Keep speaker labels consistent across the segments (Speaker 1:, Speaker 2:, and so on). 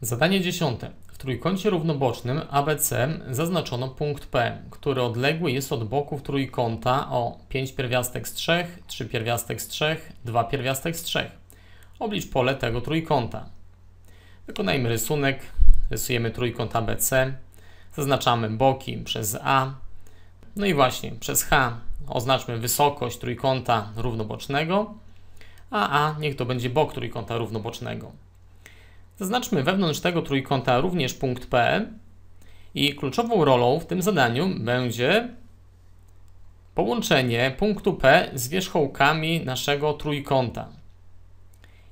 Speaker 1: Zadanie dziesiąte. W trójkącie równobocznym ABC zaznaczono punkt P, który odległy jest od boków trójkąta o 5 pierwiastek z 3, 3 pierwiastek z 3, 2 pierwiastek z 3. Oblicz pole tego trójkąta. Wykonajmy rysunek. Rysujemy trójkąt ABC. Zaznaczamy boki przez A. No i właśnie przez H oznaczmy wysokość trójkąta równobocznego, a A niech to będzie bok trójkąta równobocznego. Zaznaczmy wewnątrz tego trójkąta również punkt P i kluczową rolą w tym zadaniu będzie połączenie punktu P z wierzchołkami naszego trójkąta.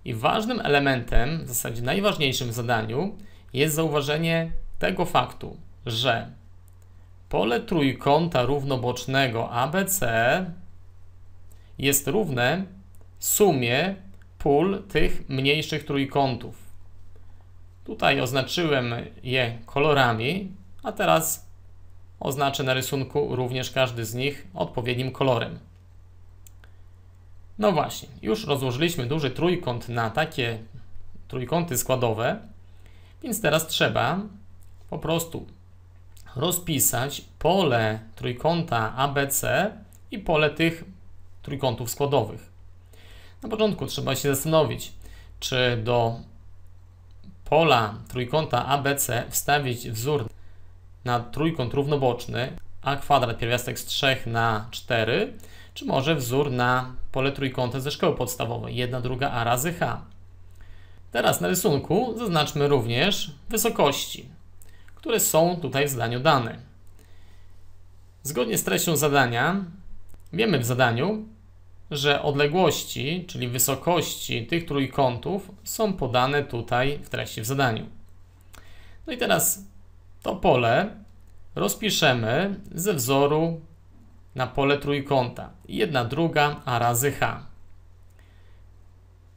Speaker 1: I ważnym elementem, w zasadzie najważniejszym w zadaniu, jest zauważenie tego faktu, że pole trójkąta równobocznego ABC jest równe sumie pól tych mniejszych trójkątów. Tutaj oznaczyłem je kolorami, a teraz oznaczę na rysunku również każdy z nich odpowiednim kolorem. No właśnie, już rozłożyliśmy duży trójkąt na takie trójkąty składowe, więc teraz trzeba po prostu rozpisać pole trójkąta ABC i pole tych trójkątów składowych. Na początku trzeba się zastanowić, czy do pola trójkąta ABC wstawić wzór na trójkąt równoboczny a kwadrat pierwiastek z 3 na 4, czy może wzór na pole trójkąta ze szkoły podstawowej 1 druga a razy h. Teraz na rysunku zaznaczmy również wysokości, które są tutaj w zadaniu dane. Zgodnie z treścią zadania wiemy w zadaniu, że odległości, czyli wysokości tych trójkątów są podane tutaj w treści w zadaniu. No i teraz to pole rozpiszemy ze wzoru na pole trójkąta. Jedna druga a razy h.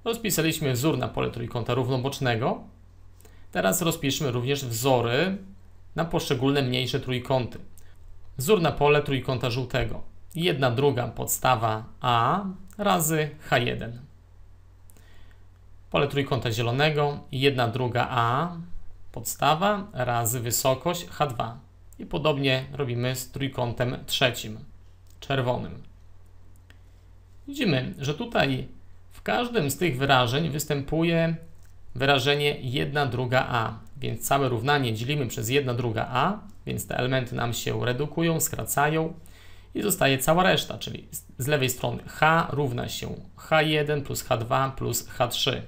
Speaker 1: Rozpisaliśmy wzór na pole trójkąta równobocznego. Teraz rozpiszmy również wzory na poszczególne mniejsze trójkąty. Wzór na pole trójkąta żółtego. Jedna druga podstawa A razy H1. Pole trójkąta zielonego. Jedna druga A podstawa razy wysokość H2. I podobnie robimy z trójkątem trzecim, czerwonym. Widzimy, że tutaj w każdym z tych wyrażeń występuje wyrażenie 1 druga a, więc całe równanie dzielimy przez 1 druga a, więc te elementy nam się redukują, skracają i zostaje cała reszta, czyli z lewej strony h równa się h1 plus h2 plus h3.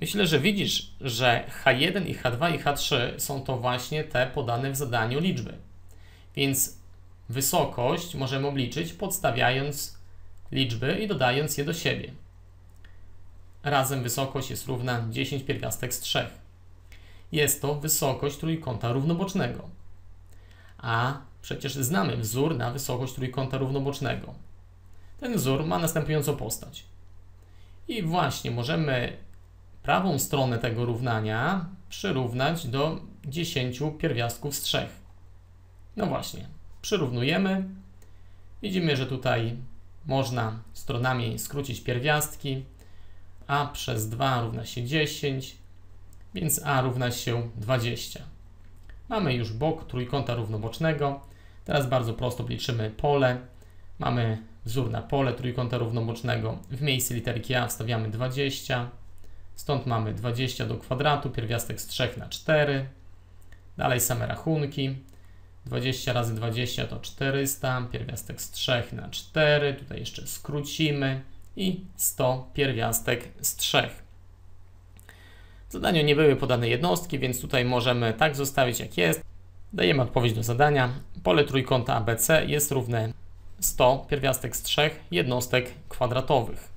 Speaker 1: Myślę, że widzisz, że h1 i h2 i h3 są to właśnie te podane w zadaniu liczby. Więc wysokość możemy obliczyć podstawiając liczby i dodając je do siebie. Razem wysokość jest równa 10 pierwiastek z 3. Jest to wysokość trójkąta równobocznego. A przecież znamy wzór na wysokość trójkąta równobocznego. Ten wzór ma następującą postać. I właśnie możemy prawą stronę tego równania przyrównać do 10 pierwiastków z 3. No właśnie, przyrównujemy. Widzimy, że tutaj można stronami skrócić pierwiastki. a przez 2 równa się 10, więc a równa się 20. Mamy już bok trójkąta równobocznego. Teraz bardzo prosto liczymy pole. Mamy wzór na pole trójkąta równobocznego. W miejsce literki a wstawiamy 20. Stąd mamy 20 do kwadratu, pierwiastek z 3 na 4. Dalej same rachunki. 20 razy 20 to 400, pierwiastek z 3 na 4. Tutaj jeszcze skrócimy i 100 pierwiastek z 3. W zadaniu nie były podane jednostki, więc tutaj możemy tak zostawić jak jest. Dajemy odpowiedź do zadania. Pole trójkąta ABC jest równe 100 pierwiastek z 3 jednostek kwadratowych.